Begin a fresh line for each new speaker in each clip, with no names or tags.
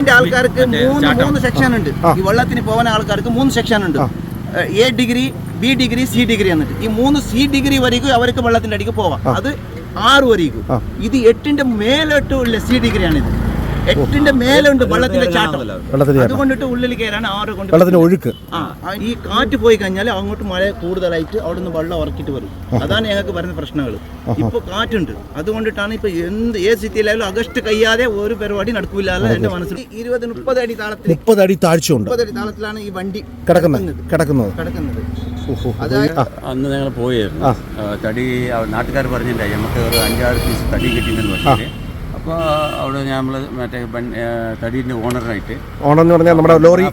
ഇതിന്റെ ആൾക്കാർക്ക് മൂന്ന് മൂന്ന് സെക്ഷൻ ഉണ്ട്. ഈ വെള്ളത്തിന് പോകുന്ന ആൾക്കാർക്ക് മൂന്ന് സെക്ഷൻ ഉണ്ട്. A degree B degree C degree എന്നിട്ട്. ഈ മൂന്ന് സി ഡിഗ്രി വരെയും അവർക്ക് വെള്ളത്തിന്റെ അടിക്ക് പോവാം. അത് ആറ് വരെയും ഇത് എട്ടിന്റെ മേലോട്ടുള്ള സി ഡിഗ്രിയാണ് ഇത് എട്ടിന്റെ മേലുണ്ട് വെള്ളത്തിന്റെ ചാട്ടം.
വെള്ളത്തിന്റെ ചാട്ടം.
അതുകൊണ്ടിട്ട് ഉള്ളിൽ കയറാൻ ആറ് കൊണ്ട്
വെള്ളത്തിന്റെ ഒഴുക്ക്.
ആ ഈ കാറ്റ് പോയി കഴിഞ്ഞാൽ അങ്ങോട്ട് മഴ കൂടുതലായിട്ട് അവിടെ നിന്ന് വെള്ളം ഉറക്കിട്ട് വരും. അതാണ് ഞങ്ങൾക്ക് വരുന്ന പ്രശ്നങ്ങൾ. ഇപ്പൊ കാറ്റുണ്ട്. അതുകൊണ്ടിട്ടാണ് ഇപ്പൊ എന്ത് ഏത് സ്ഥിതിയിലായാലും അഗസ്റ്റ് കഴിയാതെ ഒരു പരിപാടി നടക്കൂല. എന്റെ മനസ്സിൽ. ഇരുപത് മുപ്പത് അടി താളത്തിൽ
മുപ്പത് അടി താഴ്ചയുണ്ട്.
മുപ്പത് അടി താളത്തിലാണ് ഈ വണ്ടി
കിടക്കുന്നത്. കിടക്കുന്നത്.
കിടക്കുന്നത്. അതായത്
അന്ന് ഞങ്ങൾ പോയായിരുന്നു. തടി നാട്ടുകാർ പറഞ്ഞിട്ടുണ്ടായി നമുക്ക് ഒരു അഞ്ചാറ് പീസ് തടി കിട്ടിയിട്ടുണ്ടെന്ന് പറഞ്ഞിട്ട് അപ്പോൾ അവിടെ നമ്മൾ മറ്റേ തടീന്റെ ഓണറായിട്ട്
ഓണെന്ന് പറഞ്ഞാൽ നമ്മുടെ ലോറി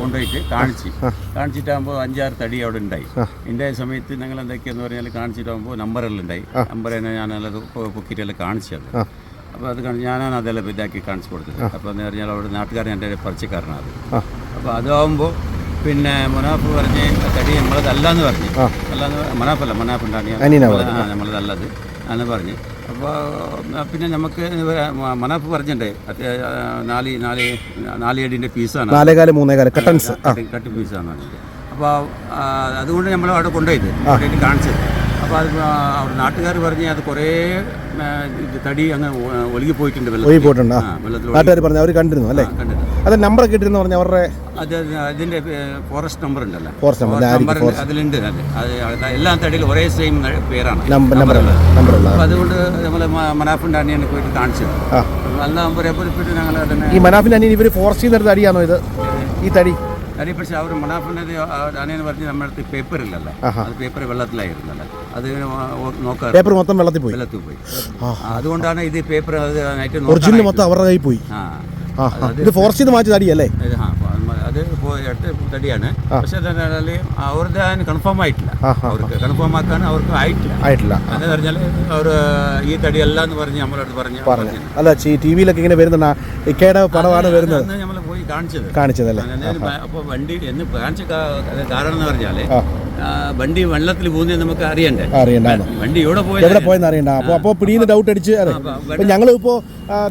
കൊണ്ടുപോയിട്ട് കാണിച്ച്. കാണിച്ചിട്ടാകുമ്പോൾ അഞ്ചാറ് തടി അവിടെ ഉണ്ടായി. ഉണ്ടായ സമയത്ത് ഞങ്ങൾ എന്തൊക്കെയാന്ന് പറഞ്ഞാൽ കാണിച്ചിട്ടാകുമ്പോൾ നമ്പറെല്ലാം ഉണ്ടായി. നമ്പർ തന്നെ ഞാനത് പൊക്കിയിട്ടെല്ലാം കാണിച്ചത് അപ്പോൾ അത് ഞാനാണ് അതെല്ലാം ഇതാക്കി കാണിച്ചു കൊടുത്തത്. അപ്പോൾ എന്ന് പറഞ്ഞാൽ അവിടെ നാട്ടുകാരൻ എന്റെ പരിചയക്കാരനാണ് അത്. അപ്പോൾ അതാവുമ്പോൾ പിന്നെ മുനാഫ് പറഞ്ഞ് തടി നമ്മളതല്ല എന്ന് പറഞ്ഞു അല്ലാന്ന് മുനാഫല്ല മുനാഫുണ്ടാണ്
അനിയനാ
നമ്മളതല്ലത്. അന്ന് പറഞ്ഞ് അപ്പോൾ പിന്നെ നമുക്ക് മനാഫ് പറഞ്ഞിട്ടേ നാല് നാല് നാലേടിന്റെ പീസാണ്.
നാലേകാൽ മൂന്നേകാൽ കട്ടൻസ്.
കട്ടി പീസാണ് അപ്പോൾ അതുകൊണ്ട് നമ്മൾ അവിടെ കൊണ്ടുപോയത് കാണിച്ചത്. അപ്പോൾ അത് നാട്ടുകാർ പറഞ്ഞ് അത് കുറേ തടി അങ്ങ് ഒലുകി പോയിട്ടുണ്ട്
ഒഴുകി. നാട്ടുകാർ പറഞ്ഞു അവർ കണ്ടിരുന്നു അല്ലേ? അത് നമ്പർ കിട്ടിയിരുന്നു പറഞ്ഞു അവരുടെ
അത് അതിന്റെ ഫോറസ്റ്റ് നമ്പർ ഉണ്ടല്ലോ.
Forest
number. അതിലുണ്ട് അത് എല്ലാ തടിയിലും ഒരേ സെയിം പേരാണ്.
നമ്പർ
അതുകൊണ്ട് നമ്മൾ മനാഫിന്റെ അനിയനെ പോയിട്ട് കാണിച്ചത്. നല്ല നമ്പർ ഞങ്ങൾ തന്നെ
ഈ മനാഫിന്റെ അനിയൻ ഇവർ ഫോറസ്റ്റിൽ നിന്ന് തടിയാണോ ഇത്? ഈ തടി?
തടി പക്ഷേ അവർ മനാഫിന്റെ അനിയനെ പറഞ്ഞ് നമ്മുടെ അടുത്ത് പേപ്പർ ഇല്ലല്ലോ. അത് പേപ്പർ വെള്ളത്തിലായിരുന്നല്ലോ. അത് നോക്കാം
പേപ്പർ മൊത്തം വെള്ളത്തിൽ പോയി.
വെള്ളത്തിൽ പോയി. അതുകൊണ്ടാണ് ഇത് പേപ്പർ
ഒറിജിനൽ മൊത്തം അവരുടെ കയ്യിൽ പോയി. ഇത് ഫോറസ്റ്റ് മാറ്റി തടിയല്ലേ?
അത് അടുത്ത തടിയാണ്. പക്ഷെ അവരുടെ കൺഫേം ആയിട്ടില്ല. അവർക്ക് കൺഫേം ആക്കാൻ അവർക്ക് ആയിട്ടില്ല.
ആയിട്ടില്ല.
എന്ന് പറഞ്ഞാൽ അവർ ഈ തടിയല്ല എന്ന് പറഞ്ഞ് നമ്മളടുത്ത് പറഞ്ഞു
പറഞ്ഞു. അല്ല ടി വിയിലൊക്കെ ഇങ്ങനെ വരുന്നുണ്ടാ. ഇക്കയുടെ പടമാണ് വരുന്നത്.
നമ്മൾ കാണിച്ചത്.
കാണിച്ചതല്ലേ?
അപ്പോൾ വണ്ടി എന്ന് കാണിച്ച കാരണം എന്ന് പറഞ്ഞാൽ വണ്ടി വെള്ളത്തിൽ പോകുന്നത് നമുക്ക് അറിയണ്ടേ?
അറിയണ്ടാണ്
വണ്ടി എവിടെ പോയി
എവിടെ പോയെന്ന് അറിയണ്ട. അപ്പോൾ അപ്പോൾ പിടിയിൽ ഡൗട്ട് അടിച്ച് ഞങ്ങൾ ഇപ്പോൾ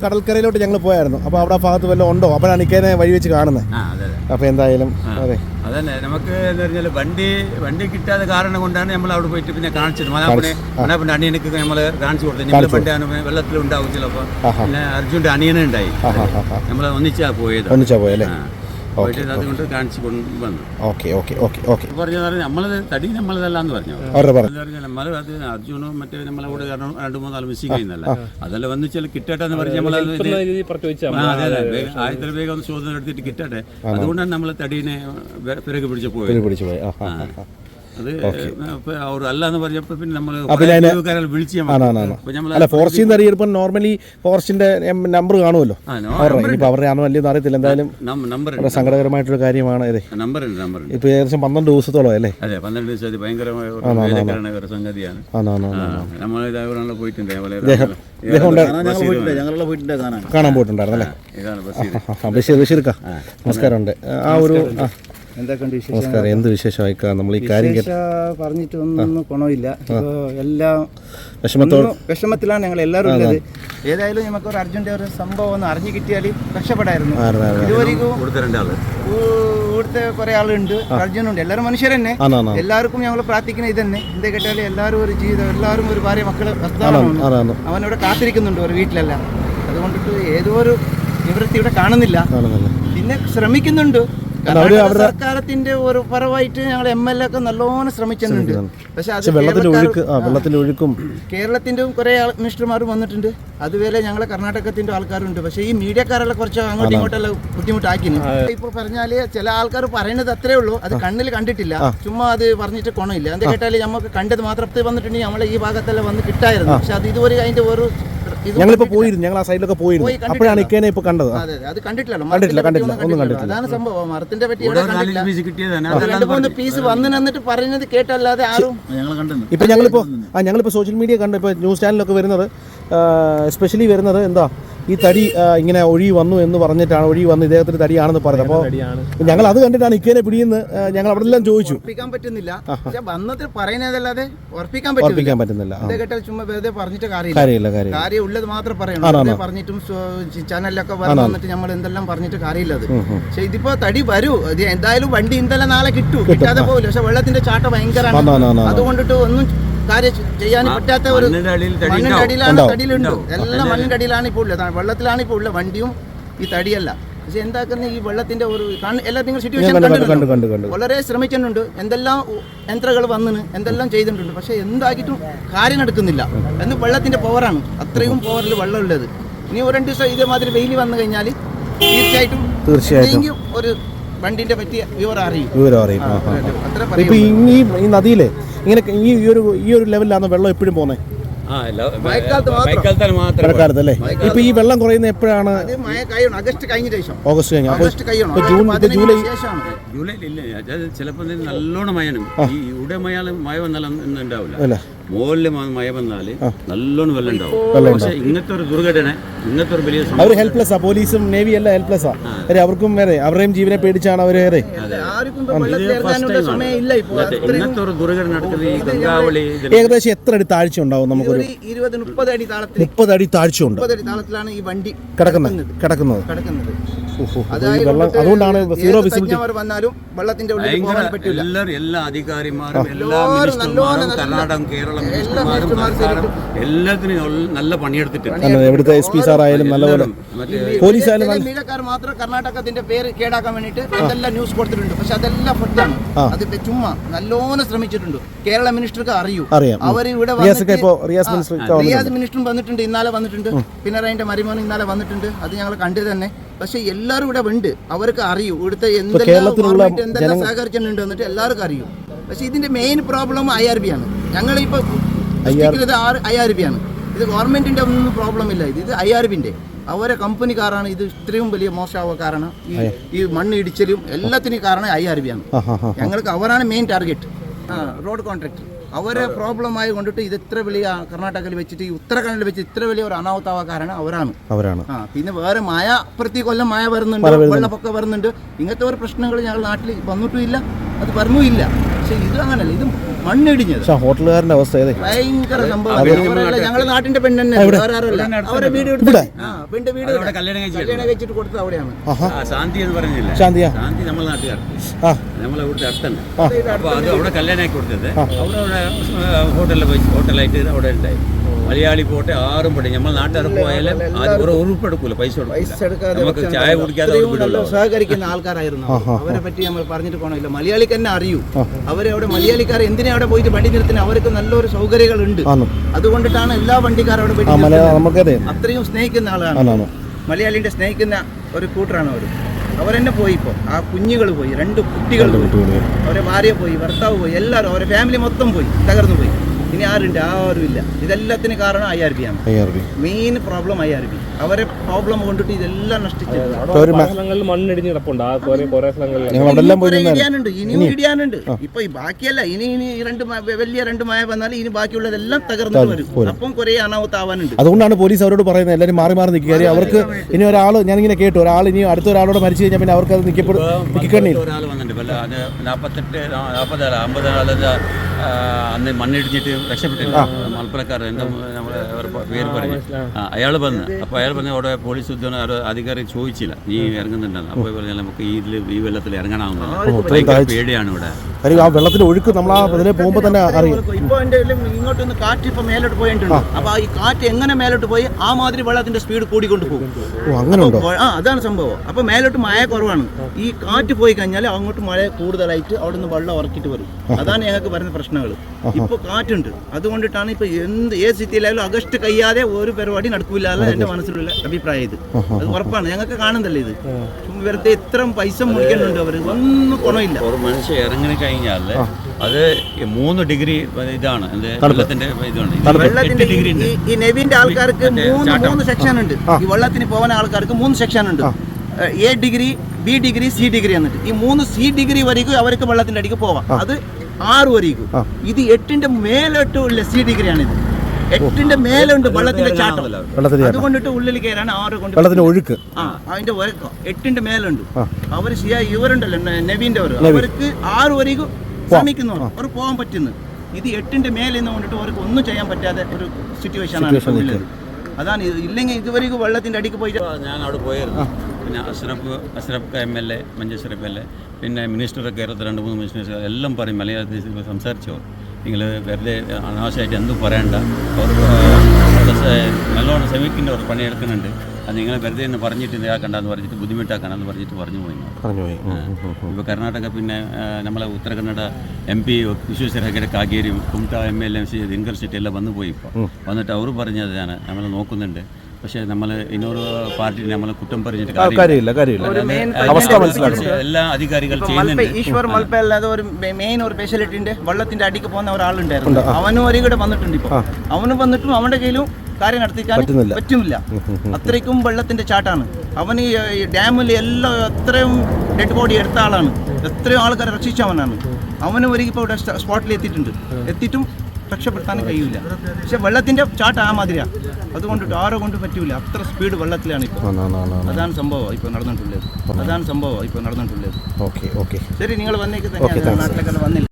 കടൽക്കരയിലോട്ട് ഞങ്ങൾ പോയായിരുന്നു. അപ്പോൾ അവിടെ ഭാഗത്ത് വല്ലതും ഉണ്ടോ? അപ്പോഴാണ് ഇക്കേനെ വഴി വെച്ച് കാണുന്നത്. അപ്പോൾ എന്തായാലും അതെ.
അതന്നെ. നമുക്ക് എന്ന് പറഞ്ഞാൽ വണ്ടി വണ്ടി കിട്ടാതെ കാരണം കൊണ്ടാണ് നമ്മൾ അവിടെ പോയിട്ട് പിന്നെ കാണിച്ചത്. മനാപ്പിനെ മനാപ്പിന്റെ അണിയനക്ക് നമ്മൾ കാണിച്ചു കൊടുത്തത്. നമ്മൾ പണ്ടാണ് വെള്ളത്തിൽ ഉണ്ടാവും ചിലപ്പോൾ പിന്നെ അർജുന്റെ അണിയനുണ്ടായി നമ്മൾ ഒന്നിച്ചാ പോയത്.
ഒന്നിച്ചാ പോയല്ലേ?
അതുകൊണ്ട് കാണിച്ചു കൊണ്ട് വന്നു.
ഓക്കെ ഓക്കെ ഓക്കെ ഓക്കെ
പറഞ്ഞത് നമ്മളത് തടി പറഞ്ഞു?
പറഞ്ഞു
നമ്മൾ അത് അർജുനും മറ്റേ നമ്മളെ കൂടെ രണ്ട് ചെയ്യുന്നല്ല അതല്ല വന്ന് ചില കിട്ടട്ടെ എന്ന് പറഞ്ഞ് നമ്മൾ ഒന്ന് ചോദ്യം എടുത്തിട്ട് കിട്ടട്ടെ. അതുകൊണ്ടാണ് നമ്മൾ തടീനെ പിറകെ പിടിച്ച് പോയത്.
പിടിച്ചു പോയി
ഇപ്പൊ അല്ല
ഫോറസ്റ്റിൽ നിന്ന് അറിയിപ്പം നോർമലി ഫോറസ്റ്റിന്റെ നമ്പർ കാണുമല്ലോ. അവരുടെ ഇനിയിപ്പോൾ അവരുടെ ആണോ അല്ലയോ അറിയത്തില്ല. എന്തായാലും സങ്കടകരമായിട്ടൊരു കാര്യമാണ്. ഇതേ
നമ്പർ ഉണ്ട് നമ്പർ ഉണ്ട്.
ഇപ്പോൾ ഏകദേശം പന്ത്രണ്ട് ദിവസത്തോളം അല്ലേ?
കാണാൻ
കാണാൻ പോയിട്ടുണ്ടായിരുന്നു അല്ലേ?
ഇതാണ് ബഷീർ
ബഷീർക്ക നമസ്കാരമുണ്ട്. ആ ഒരു നമസ്കാരം. എന്ത് വിശേഷമായിക്കാ നമ്മൾ ഈ കാര്യം
പറഞ്ഞിട്ട് ഒന്നും ഗുണമില്ല എല്ലാം വിഷമത്തിലാണ് ഞങ്ങൾ എല്ലാവരും ഉള്ളത്.
ഏതായാലും നമുക്ക് ഒരു അർജുന്റെ ഒരു സംഭവം ഒന്ന് അറിഞ്ഞു കിട്ടിയാൽ രക്ഷപ്പെടായിരുന്നു. ഇതുവരെയും ഇവിടുത്തെ കുറെ ആളുണ്ട്. അർജുനുണ്ട്. എല്ലാവരും മനുഷ്യർ തന്നെ എല്ലാവർക്കും ഞങ്ങൾ പ്രാർത്ഥിക്കുന്ന ഇതന്നെ. തന്നെ എന്താ കേട്ടാൽ എല്ലാവരും ഒരു ജീവിതം എല്ലാവരും ഒരു ഭാര്യ
മക്കൾ
അവനവിടെ കാത്തിരിക്കുന്നുണ്ട് ഒരു വീട്ടിലല്ല. അതുകൊണ്ടിട്ട് ഏതോ ഒരു നിവൃത്തി ഇവിടെ കാണുന്നില്ല. പിന്നെ ശ്രമിക്കുന്നുണ്ട്. സർക്കാരത്തിന്റെ ഒരു പരമായിട്ട് ഞങ്ങൾ എം എൽ എ ഒക്കെ നല്ലോണം ശ്രമിച്ചിട്ടുണ്ട്. പക്ഷെ
വെള്ളത്തിന്റെ ഒഴുക്ക് വെള്ളത്തിന്റെ ഒഴുക്കും.
കേരളത്തിന്റെ കുറെ മിനിസ്റ്റർമാരും വന്നിട്ടുണ്ട്. അതുപോലെ ഞങ്ങളെ കർണാടകത്തിന്റെ ആൾക്കാരുണ്ട്. പക്ഷെ ഈ മീഡിയക്കാരെല്ലാം കുറച്ച് അങ്ങോട്ടും ഇങ്ങോട്ടെല്ലാം ബുദ്ധിമുട്ടാക്കിന് ഇപ്പൊ പറഞ്ഞാൽ ചില ആൾക്കാർ പറയുന്നത് അത്രേ ഉള്ളൂ. അത് കണ്ണിൽ കണ്ടിട്ടില്ല. ചുമ്മാ അത് പറഞ്ഞിട്ട് ഗുണമില്ല എന്താ കേട്ടാൽ നമുക്ക് കണ്ടത് മാത്രത്തിൽ വന്നിട്ടുണ്ടെങ്കിൽ നമ്മളെ ഈ ഭാഗത്തെല്ലാം വന്ന് കിട്ടായിരുന്നു. പക്ഷെ അത് ഇതുവരെ അതിന്റെ ഒരു ഇത്
ഞങ്ങളിപ്പോൾ പോയിരുന്നു ഞങ്ങൾ ആ സൈഡിലൊക്കെ പോയിരുന്നു. അപ്പോഴാണ് ഇക്കേനെ ഇപ്പൊ കണ്ടത്.
അതെ അതെ അത് കണ്ടിട്ടില്ലല്ലോ
കണ്ടിട്ടില്ല, കണ്ടിട്ടില്ല, ഒന്നും കണ്ടിട്ടില്ല.
അതാണ് സംഭവം. മരത്തിന്റെ പറ്റി
പീസ്
നിന്നിട്ട് പറയുന്നത് കേട്ടല്ലാതെ ആരും
ഇപ്പം ഞങ്ങളിപ്പോൾ ആ ഞങ്ങളിപ്പോ സോഷ്യൽ മീഡിയ കണ്ട് ഇപ്പൊ ന്യൂസ് ചാനലൊക്കെ വരുന്നത് എസ്പെഷ്യലി വരുന്നത് എന്താ ഈ തടി ഇങ്ങനെ ഒഴി വന്നു എന്ന് പറഞ്ഞിട്ടാണ് ഒഴി വന്ന് ഇദ്ദേഹത്തിന് തടിയാണെന്ന് പറഞ്ഞത് അപ്പോൾ ഞങ്ങൾ അത് കണ്ടിട്ടാണ് ഇക്കേനെ പിടിയെന്ന് ഞങ്ങൾ അവിടെ എല്ലാം ചോദിച്ചു.
ഉറപ്പിക്കാൻ പറ്റുന്നില്ല. പക്ഷെ വന്നത്തിൽ പറയുന്നതല്ലാതെ ഉറപ്പിക്കാൻ
ഉറപ്പിക്കാൻ പറ്റുന്നില്ല.
കേട്ടാൽ ചുമ്മാ വെറുതെ പറഞ്ഞിട്ട് കാര്യമില്ല.
കാര്യമില്ല കാര്യമില്ല.
കാര്യം ഉള്ളത് മാത്രം പറയണം. പറഞ്ഞിട്ടും ചാനലിലൊക്കെ വന്നിട്ട് നമ്മൾ എന്തെല്ലാം പറഞ്ഞിട്ട് കാര്യമില്ല അത്. പക്ഷെ ഇതിപ്പോ തടി വരൂ. എന്തായാലും വണ്ടി ഇന്നലെ നാളെ കിട്ടൂ. കിട്ടാതെ പോകില്ല പക്ഷെ വെള്ളത്തിന്റെ ചാട്ട
ഭയങ്കര
ഭയങ്കരമാണ് അതുകൊണ്ടിട്ട് ഒന്നും കാര്യം ചെയ്യാൻ പറ്റാത്ത ഒരു
മണ്ണിന്റെ.
അടിയിലാണ് തടിയിലുണ്ട്. എല്ലാം മണ്ണിന്റെ അടിയിലാണ് ഇപ്പോൾ ഉള്ളത്. വെള്ളത്തിലാണ് ഇപ്പോൾ ഉള്ളത്. വണ്ടിയും ഈ തടിയല്ല. പക്ഷെ എന്താക്കുന്ന ഈ വെള്ളത്തിന്റെ ഒരു എല്ലാ നിങ്ങൾ സിറ്റുവേഷൻ
കണ്ടു, കണ്ടു, കണ്ടു, കണ്ടു.
വളരെ ശ്രമിച്ചിട്ടുണ്ട് എന്തെല്ലാം യന്ത്രങ്ങൾ വന്നിന് എന്തെല്ലാം ചെയ്തിട്ടുണ്ട്? പക്ഷെ എന്താക്കിയിട്ടും കാര്യം നടക്കുന്നില്ല എന്ന് വെള്ളത്തിന്റെ പവറാണ് അത്രയും പവറിൽ വെള്ളം ഉള്ളത് ഇനി ഒരു രണ്ട് ദിവസം ഇതേമാതിരി വെയിൽ വന്നു കഴിഞ്ഞാൽ തീർച്ചയായിട്ടും
തീർച്ചയായിട്ടും.
ഒരു വണ്ടിന്റെ പറ്റിയ വിവരം അറിയും.
വിവരം അറിയും. ആ, ആ.
അത്ര
ഇപ്പൊ ഈ ഈ നദിയിലെ ഇങ്ങനെ ഈ ഈ ഒരു ഈ ഒരു ലെവലിലാണ് വെള്ളം എപ്പോഴും പോകുന്നത്
ആ എല്ലാ-
മഴക്കാലത്ത് മാത്രം.
മഴക്കാലത്ത് മാത്രം.
മഴക്കാലത്ത് അല്ലേ ഇപ്പൊ ഈ വെള്ളം കുറയുന്ന എപ്പോഴാണ്?
അത് മഴ കഴിയണം. അഗസ്റ്റ് കഴിഞ്ഞ ശേഷം.
ഓഗസ്റ്റ് കഴിഞ്ഞ്.
കഴിയണം.
ഇപ്പൊ ജൂൺ ഇപ്പൊ ജൂലൈ
ശേഷമാണ്.
ജൂലൈയിൽ ഇല്ല ചിലപ്പോൾ നല്ലോണം ഈ ഇവിടെ മഴ മഴ വന്നാലും ഒന്നും ഉണ്ടാവില്ല.
അല്ലേ.
മുകളിൽ മഴ വന്നാൽ നല്ലോണം വെള്ളം ഉണ്ടാവും പക്ഷെ ഇങ്ങനത്തെ ഒരു ദുർഘടന ഇങ്ങനത്തെ ഒരു വലിയ
അവർ ഹെൽപ്ലെസ്സാ പോലീസും നേവി എല്ലാം ഹെൽപ്ലെസ്സാ അരെ അവർക്കും വേറെ അവരുടെയും ജീവനെ പേടിച്ചാണ് അവർ
മറ്റേ ഇങ്ങനത്തെ ഒരു ദുർഘടന നടക്കുന്നത് ഈ ഗംഗാവളി
ഏകദേശം എത്ര അടി താഴ്ച ഉണ്ടാവും നമുക്കൊരു
ഇരുപത് മുപ്പത് അടി താളത്തിൽ
മുപ്പത് അടി താഴ്ച ഉണ്ട്.
മുപ്പത് അടി താളത്തിലാണ് ഈ വണ്ടി
കിടക്കുന്നത്. കിടക്കുന്നത്.
കിടക്കുന്നത്.
അതുകൊണ്ടാണ് സീറോ വിസിബിലിറ്റി
വന്നാലും വെള്ളത്തിന്റെ ഉള്ളിൽ പോകാൻ പറ്റില്ല
എല്ലാ അധികാരിമാരും എല്ലാ കർണാടകം കേരള എല്ലാത്തിനും നല്ല- പണിയെടുത്തിട്ടുണ്ട്
സാർ ആയാലും നല്ലപോലെ പോലീസ് ആയാലും
മാത്രം കർണാടകത്തിന്റെ പേര് കേടാക്കാൻ വേണ്ടിയിട്ട് അതെല്ലാം ന്യൂസ് കൊടുത്തിട്ടുണ്ട് പക്ഷെ അതെല്ലാം ഫുഡാണ് അത് ചുമ്മാ നല്ലോണം ശ്രമിച്ചിട്ടുണ്ട് കേരള മിനിസ്റ്റർക്ക് അറിയൂ. അവർ ഇവിടെ
റിയാസ് മിനിസ്റ്റർ
വന്നിട്ടുണ്ട് ഇന്നാലെ വന്നിട്ടുണ്ട് പിണറായിന്റെ മരുമോൻ ഇന്നാലെ വന്നിട്ടുണ്ട് അത് ഞങ്ങൾ കണ്ടു തന്നെ പക്ഷെ എല്ലാവരും ഇവിടെ ഉണ്ട്. അവർക്ക് അറിയൂ. ഇവിടുത്തെ എന്തെല്ലാം എന്തെല്ലാം സഹകരിച്ചിട്ടുണ്ട് എന്നിട്ട് എല്ലാവർക്കും അറിയൂ. പക്ഷെ ഇതിന്റെ main problem I R B ആണ്. ഞങ്ങൾ ഇപ്പൊ ഐ ആർ ബി ആണ്. ഇത് ഗവൺമെന്റിന്റെ ഒന്നും പ്രോബ്ലം ഇല്ല. ഇത് ഇത് ഐ ആർ ബിന്റെ അവരെ കമ്പനിക്കാരാണ് ഇത് ഇത്രയും വലിയ മോശമാവുക കാരണം ഈ ഈ മണ്ണ് ഇടിച്ചലും എല്ലാത്തിനും കാരണം ഐ ആർ ബി ആണ്. ഞങ്ങൾക്ക് അവരാണ് മെയിൻ ടാർഗറ്റ് റോഡ് കോൺട്രാക്ടർ അവരെ പ്രോബ്ലം ആയി കൊണ്ടിട്ട് ഇത് ഇത്ര വലിയ കർണാടകയിൽ വെച്ചിട്ട് ഈ ഉത്തരാഖണ്ഡിൽ വെച്ച് ഇത്ര വലിയ ഒരു അനാഹുത്താവാൻ കാരണം അവരാണ്.
അവരാണ്.
ആ പിന്നെ വേറെ മഴ പ്രതി കൊല്ലം മഴ വരുന്നുണ്ട് വെള്ളപ്പൊക്കം വരുന്നുണ്ട്. ഇങ്ങനത്തെ ഒരു പ്രശ്നങ്ങൾ ഞങ്ങൾ നാട്ടിൽ വന്നിട്ടുമില്ല അത് പറഞ്ഞില്ല പക്ഷെ ഇത് അങ്ങനല്ല ഇത് മണ്ണിടിഞ്ഞത്.
പക്ഷെ ഹോട്ടലുകാരന്റെ അവസ്ഥ ഏതേ?
ഭയങ്കര സംഭവം. ഞങ്ങളെ നാട്ടിന്റെ പെണ്ണ് തന്നെ വേറെ ആരുമല്ല അവരെ വീട് എടുത്ത് ആ പെണ്ണിന്റെ വീട്
അവിടെ കല്യാണം കഴിച്ചു
കല്യാണം കഴിച്ചിട്ട് കൊടുത്തത് അവിടെയാണ്.
ആഹാ.
ആ, ശാന്തി എന്ന് പറഞ്ഞില്ല?
ശാന്തിയാ?
ശാന്തി നമ്മളെ നാട്ടുകാർ.
ആ.
നമ്മളെ അടുത്തന്നെ. അത് അവിടെ കല്യാണമാക്കി കൊടുത്തത്. അവിടെ അവിടെ ഹോട്ടലിൽ പോയി ഹോട്ടലായിട്ട് അവിടെ ഉണ്ടായി. മലയാളി പോട്ടെ ആറും പോട്ടെ നമ്മൾ നാട്ടുകാർ പോയാലും ആദ്യം ഒരു ഉറുപ്പെടുക്കൂല പൈസ നമുക്ക് ചായ കുടിക്കാതെ
സഹകരിക്കുന്ന ആൾക്കാരായിരുന്നു. അവരെ. പറ്റി നമ്മൾ പറഞ്ഞിട്ട് പോകണമില്ല മലയാളിക്ക് തന്നെ അറിയൂ. അവരെ അവിടെ മലയാളിക്കാർ എന്തിനാ അവിടെ പോയിട്ട് വണ്ടി നിർത്തിന് അവർക്ക് നല്ലൊരു സൗകര്യങ്ങൾ ഉണ്ട് അതുകൊണ്ടിട്ടാണ് എല്ലാ വണ്ടിക്കാരും അവിടെ
ആ
പോയിട്ട്. അത്രയും സ്നേഹിക്കുന്ന ആളാണ്. മലയാളിന്റെ സ്നേഹിക്കുന്ന ഒരു കൂട്ടറാണ് അവർ അവരെന്നെ പോയി ഇപ്പോൾ ആ കുഞ്ഞുങ്ങൾ പോയി രണ്ട് കുട്ടികൾ പോയി. അവരെ ഭാര്യ പോയി ഭർത്താവ് പോയി എല്ലാവരും അവരെ ഫാമിലി മൊത്തം പോയി തകർന്നു പോയി. ഇനി ആരുണ്ട്? ആരും ഇല്ല ഇതെല്ലാത്തിന് കാരണം ഐ ആർ ബി ആണ്. Main problem I R B അവരെ പ്രോബ്ലം കൊണ്ടിട്ട് ഇതെല്ലാം
നഷ്ടിച്ചിടപ്പുണ്ട്
ഇനി മണ്ണിടിഞ്ഞ് കിടപ്പുണ്ട്. ആ
ഇടിയാനുണ്ട്. ഇപ്പൊ ഈ ബാക്കിയല്ല. ഇനി ഇനി ഈ രണ്ട് വലിയ രണ്ട് മഴ വന്നാൽ ഇനി ബാക്കിയുള്ളതെല്ലാം തകർന്നു വരും. അപ്പം കുറെ അനാവത്താവാനുണ്ട്
അതുകൊണ്ടാണ് പോലീസ് അവരോട് പറയുന്നത്. എല്ലാവരും മാറി മാറി നിൽക്കുക. അവർക്ക് ഇനി ഒരാൾ ഞാനിങ്ങനെ കേട്ടു. ഒരാൾ ഇനി അടുത്ത ഒരാളോട് മരിച്ചു കഴിഞ്ഞാൽ പിന്നെ അവർക്ക് അത് നിൽക്കപ്പെടും
ഒരാൾ വന്നിട്ടുണ്ട് നാൽപ്പത്തെട്ട് നാൽപ്പത്തേഴ് അമ്പത് അന്ന് മണ്ണിടിഞ്ഞിട്ട് രക്ഷപ്പെട്ടില്ല മലപ്പുറക്കാർ എന്താ നമ്മളെ പേര് പറഞ്ഞു. അയാൾ വന്ന്. അപ്പോൾ അയാൾ പറഞ്ഞ അവിടെ പോലീസ് ഉദ്യോഗ അധികാരി ചോദിച്ചില്ല. നീ ഇറങ്ങുന്നുണ്ടെന്ന്. അപ്പോൾ പറഞ്ഞാൽ നമുക്ക് ഈ ഇതിൽ ഈ വെള്ളത്തിൽ ഇറങ്ങണമെന്ന് പേടിയാണ് ഇവിടെ.
ആ വെള്ളത്തിന്റെ ഒഴുക്ക് നമ്മൾ ആ അതിലെ പോകുമ്പോൾ തന്നെ അറിയും.
ഇപ്പൊ ഇങ്ങോട്ട് നിന്ന് കാറ്റ് ഇപ്പൊ മേലോട്ട് പോയിട്ടുണ്ട്. അപ്പൊ ഈ കാറ്റ് എങ്ങനെ മേലോട്ട് പോയി ആ മാതിരി വെള്ളത്തിന്റെ സ്പീഡ് കൂടിക്കൊണ്ട് പോകും.
അങ്ങനെ ഉണ്ടോ
ആ അതാണ് സംഭവം. അപ്പൊ മേലോട്ട് മഴ കുറവാണ്. ഈ കാറ്റ് പോയി കഴിഞ്ഞാൽ അങ്ങോട്ട് മഴ കൂടുതലായിട്ട് അവിടെ നിന്ന് വെള്ളം ഉറക്കിട്ട് വരും. അതാണ് ഞങ്ങൾക്ക് വരുന്ന പ്രശ്നങ്ങൾ ഇപ്പൊ കാറ്റുണ്ട്. അതുകൊണ്ടിട്ടാണ് ഇപ്പൊ എന്ത് ഏത് സിറ്റിയിലായാലും അഗസ്റ്റ് കഴിയാതെ ഒരു പരിപാടി നടക്കൂല എന്ന് എന്റെ മനസ്സിലുള്ള അഭിപ്രായം ഇത്. അത് ഉറപ്പാണ്. ഞങ്ങൾക്ക് കാണുന്നല്ലേ ഇത്? വെറുതെ ഇത്രയും പൈസ മുടിക്കുന്നുണ്ട് അവർ ഒന്നും ഗുണമില്ല
ഒരു മനുഷ്യൻ ഇറങ്ങി കഴിഞ്ഞാൽ അത് മൂന്ന് ഡിഗ്രി ഇതാണ്. വെള്ളത്തിന്റെ ഇതുണ്ട്. ഡിഗ്രി
ഈ നെവിന്റെ ആൾക്കാർക്ക് മൂന്ന് മൂന്ന് സെക്ഷൻ ഉണ്ട്. ഈ വെള്ളത്തിന് പോകുന്ന ആൾക്കാർക്ക് മൂന്ന് സെക്ഷൻ ഉണ്ട്. A degree B degree C degree എന്നിട്ട്. ഈ മൂന്ന് സി ഡിഗ്രി വരെയും അവർക്ക് വെള്ളത്തിന്റെ അടിക്ക് പോവാം. അത് ആറ് വരേക്കും ഇത് എട്ടിന്റെ മേലോട്ട് ഉള്ള സി ഡിഗ്രിയാണ് ഇത് എട്ടിന്റെ മേലുണ്ട് വെള്ളത്തിന്റെ ചാട്ടം.
അത്.
അതുകൊണ്ടിട്ട് ഉള്ളിൽ കയറാൻ ആറ് കൊണ്ട്
വെള്ളത്തിന്റെ ഒഴുക്ക്.
ആ അതിന്റെ ഒരക്കം എട്ടിന്റെ മേലുണ്ട്. അവർ ചെയ്യാ ഇവരുണ്ടല്ലോ നവീന്റെ അവർ അവർക്ക് ആറ് വരെയും ശ്രമിക്കുന്നു അവർ പോകാൻ പറ്റുന്നു. ഇത് എട്ടിന്റെ മേലെ നിന്ന് കൊണ്ടിട്ട് അവർക്ക് ഒന്നും ചെയ്യാൻ പറ്റാതെ ഒരു സിറ്റുവേഷൻ ആണ് ഉള്ളത്. അതാണ് ഇല്ലെങ്കിൽ ഇതുവരെയും വെള്ളത്തിന്റെ അടിക്ക് പോയിട്ട്
ഞാൻ അവിടെ പോയായിരുന്നു പിന്നെ Ashraf Ashraf M L A Manjeshwaram L A പിന്നെ മിനിസ്റ്റർ കേരളത്തിൽ രണ്ട് മൂന്ന് മിനിസ്റ്റേഴ്സ് എല്ലാം പറയും മലയാളത്തിൽ സംസാരിച്ചോ നിങ്ങൾ വെറുതെ അനാവശ്യമായിട്ട് എന്തും പറയണ്ട അവർ നല്ലോണം ശ്രമിക്കുന്ന അവർ പണിയെടുക്കുന്നുണ്ട് അത് നിങ്ങൾ വെറുതെ എന്ന് പറഞ്ഞിട്ട് ഇതാക്കണ്ടെന്ന് പറഞ്ഞിട്ട് ബുദ്ധിമുട്ടാക്കണമെന്ന് പറഞ്ഞിട്ട് പറഞ്ഞു പോയി
പറഞ്ഞു പോയി.
ഇപ്പോൾ കർണാടക പിന്നെ നമ്മളെ Uttara Kannada M P Vishweshwar Hegde Kageri Kumta M L M C Dinkar Shetty എല്ലാം വന്നു പോയി ഇപ്പോൾ വന്നിട്ട് അവർ പറഞ്ഞതാണ് നമ്മൾ നോക്കുന്നുണ്ട്. പക്ഷേ നമ്മൾ ഇന്നൊരു പാർട്ടി നമ്മൾ കുറ്റം പറഞ്ഞിട്ട്
അവസ്ഥ മനസ്സിലാക്കണം.
എല്ലാ അധികാരികൾ ചെയ്യുന്നുണ്ട്.
ഈശ്വർ മൽപ്പ ഒരു മെയിൻ ഒരു സ്പെഷ്യാലിറ്റിന്റെ വെള്ളത്തിന്റെ അടിക്ക് പോകുന്ന ഒരാളുണ്ടായിരുന്നു. അവനും ഒരു കൂടെ വന്നിട്ടുണ്ട് ഇപ്പോൾ അവനും വന്നിട്ടും അവന്റെ കയ്യിലും കാര്യം നടത്തിക്കാൻ
പറ്റുന്നില്ല.
അത്രയ്ക്കും വെള്ളത്തിന്റെ ചാട്ടാണ്. അവൻ ഈ ഡാമിൽ എല്ലാം എത്രയും ഡെഡ് ബോഡി എടുത്ത ആളാണ്. എത്രയും ആൾക്കാരെ രക്ഷിച്ചവനാണ് അവനും ഒരു ഇപ്പോൾ ഇവിടെ സ്പോട്ടിൽ എത്തിയിട്ടുണ്ട് എത്തിയിട്ടും രക്ഷപ്പെടുത്താനും കഴിയില്ല പക്ഷെ വെള്ളത്തിന്റെ ചാട്ട ആ മാതിരിയാ. അതുകൊണ്ട് ആരോ കൊണ്ട് പറ്റൂല. അത്ര സ്പീഡ് വെള്ളത്തിലാണ് ഇപ്പോൾ
ആ.
അതാണ് സംഭവം ഇപ്പോൾ നടന്നിട്ടുള്ളത്. അതാണ് സംഭവം ഇപ്പോൾ നടന്നിട്ടുള്ളത്. ശരി നിങ്ങൾ വന്നേക്ക് തന്നെ നാട്ടിലേക്കെല്ലാം വന്നില്ല.